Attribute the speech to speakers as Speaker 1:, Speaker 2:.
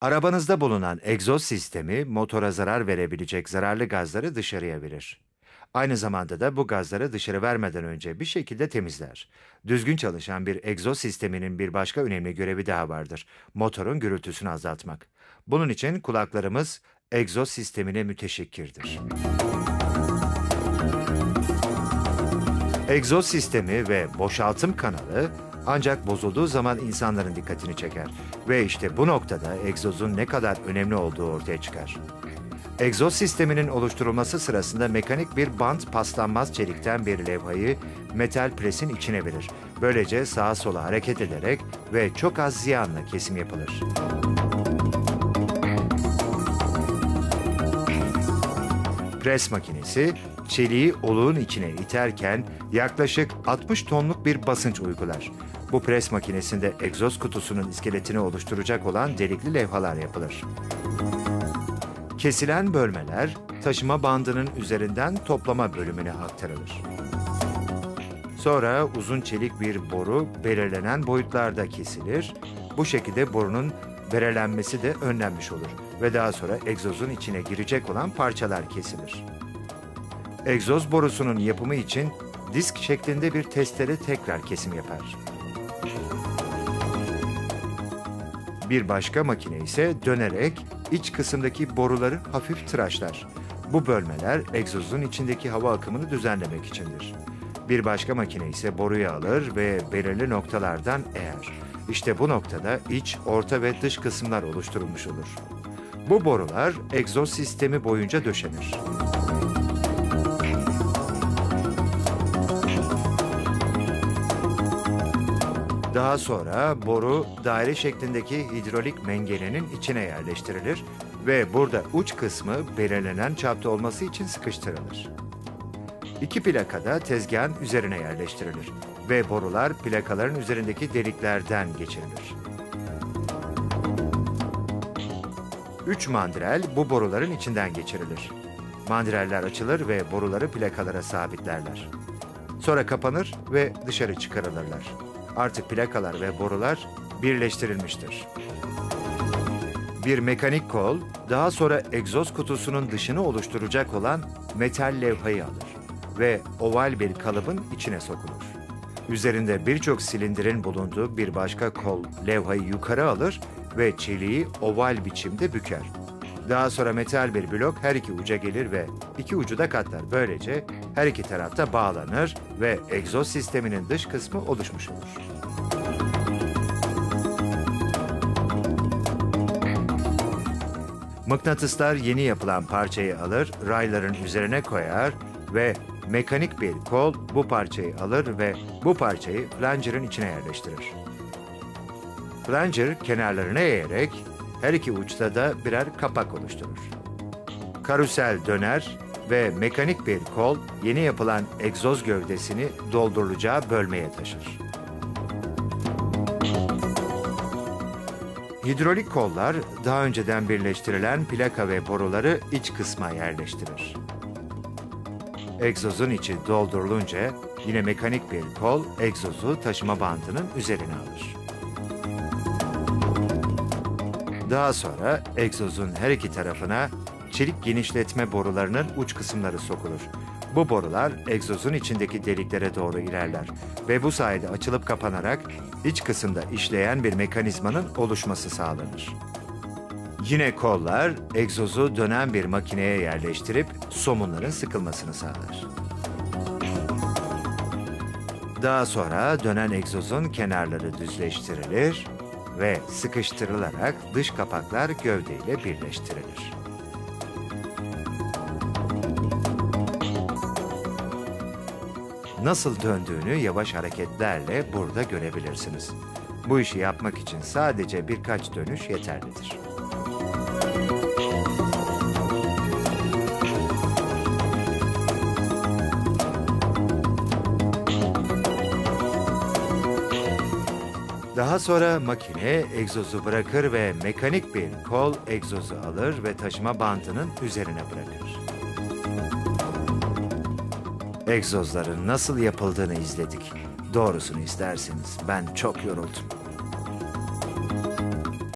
Speaker 1: Arabanızda bulunan egzoz sistemi motora zarar verebilecek zararlı gazları dışarıya verir. Aynı zamanda da bu gazları dışarı vermeden önce bir şekilde temizler. Düzgün çalışan bir egzoz sisteminin bir başka önemli görevi daha vardır. Motorun gürültüsünü azaltmak. Bunun için kulaklarımız egzoz sistemine müteşekkirdir. Egzoz sistemi ve boşaltım kanalı ancak bozulduğu zaman insanların dikkatini çeker ve işte bu noktada egzozun ne kadar önemli olduğu ortaya çıkar. Egzoz sisteminin oluşturulması sırasında mekanik bir bant paslanmaz çelikten bir levhayı metal presin içine verir. Böylece sağa sola hareket ederek ve çok az ziyanla kesim yapılır. Pres makinesi çeliği oluğun içine iterken yaklaşık 60 tonluk bir basınç uygular. Bu pres makinesinde egzoz kutusunun iskeletini oluşturacak olan delikli levhalar yapılır. Kesilen bölmeler taşıma bandının üzerinden toplama bölümüne aktarılır. Sonra uzun çelik bir boru belirlenen boyutlarda kesilir. Bu şekilde borunun berelenmesi de önlenmiş olur ve daha sonra egzozun içine girecek olan parçalar kesilir. Egzoz borusunun yapımı için disk şeklinde bir testere tekrar kesim yapar. Bir başka makine ise dönerek iç kısımdaki boruları hafif tıraşlar. Bu bölmeler egzozun içindeki hava akımını düzenlemek içindir. Bir başka makine ise boruyu alır ve belirli noktalardan eğer. İşte bu noktada iç, orta ve dış kısımlar oluşturulmuş olur. Bu borular egzoz sistemi boyunca döşenir. Daha sonra boru daire şeklindeki hidrolik mengenenin içine yerleştirilir ve burada uç kısmı belirlenen çapta olması için sıkıştırılır. İki plaka da tezgahın üzerine yerleştirilir ve borular plakaların üzerindeki deliklerden geçirilir. Üç mandrel bu boruların içinden geçirilir. Mandreller açılır ve boruları plakalara sabitlerler. Sonra kapanır ve dışarı çıkarılırlar. Artık plakalar ve borular birleştirilmiştir. Bir mekanik kol daha sonra egzoz kutusunun dışını oluşturacak olan metal levhayı alır ve oval bir kalıbın içine sokulur. Üzerinde birçok silindirin bulunduğu bir başka kol levhayı yukarı alır ve çeliği oval biçimde büker. Daha sonra metal bir blok her iki uca gelir ve iki ucu da katlar. Böylece her iki tarafta bağlanır ve egzoz sisteminin dış kısmı oluşmuş olur. Mıknatıslar yeni yapılan parçayı alır, rayların üzerine koyar ve mekanik bir kol bu parçayı alır ve bu parçayı flanger'ın içine yerleştirir. Flanger kenarlarını eğerek her iki uçta da birer kapak oluşturur. Karusel döner ve mekanik bir kol yeni yapılan egzoz gövdesini doldurulacağı bölmeye taşır. Hidrolik kollar daha önceden birleştirilen plaka ve boruları iç kısma yerleştirir. Egzozun içi doldurulunca yine mekanik bir kol egzozu taşıma bandının üzerine alır. Daha sonra egzozun her iki tarafına çelik genişletme borularının uç kısımları sokulur. Bu borular egzozun içindeki deliklere doğru ilerler ve bu sayede açılıp kapanarak iç kısımda işleyen bir mekanizmanın oluşması sağlanır. Yine kollar egzozu dönen bir makineye yerleştirip somunların sıkılmasını sağlar. Daha sonra dönen egzozun kenarları düzleştirilir ve sıkıştırılarak dış kapaklar gövdeyle birleştirilir. Nasıl döndüğünü yavaş hareketlerle burada görebilirsiniz. Bu işi yapmak için sadece birkaç dönüş yeterlidir. Daha sonra makine egzozu bırakır ve mekanik bir kol egzozu alır ve taşıma bantının üzerine bırakır. Egzozların nasıl yapıldığını izledik. Doğrusunu isterseniz ben çok yoruldum.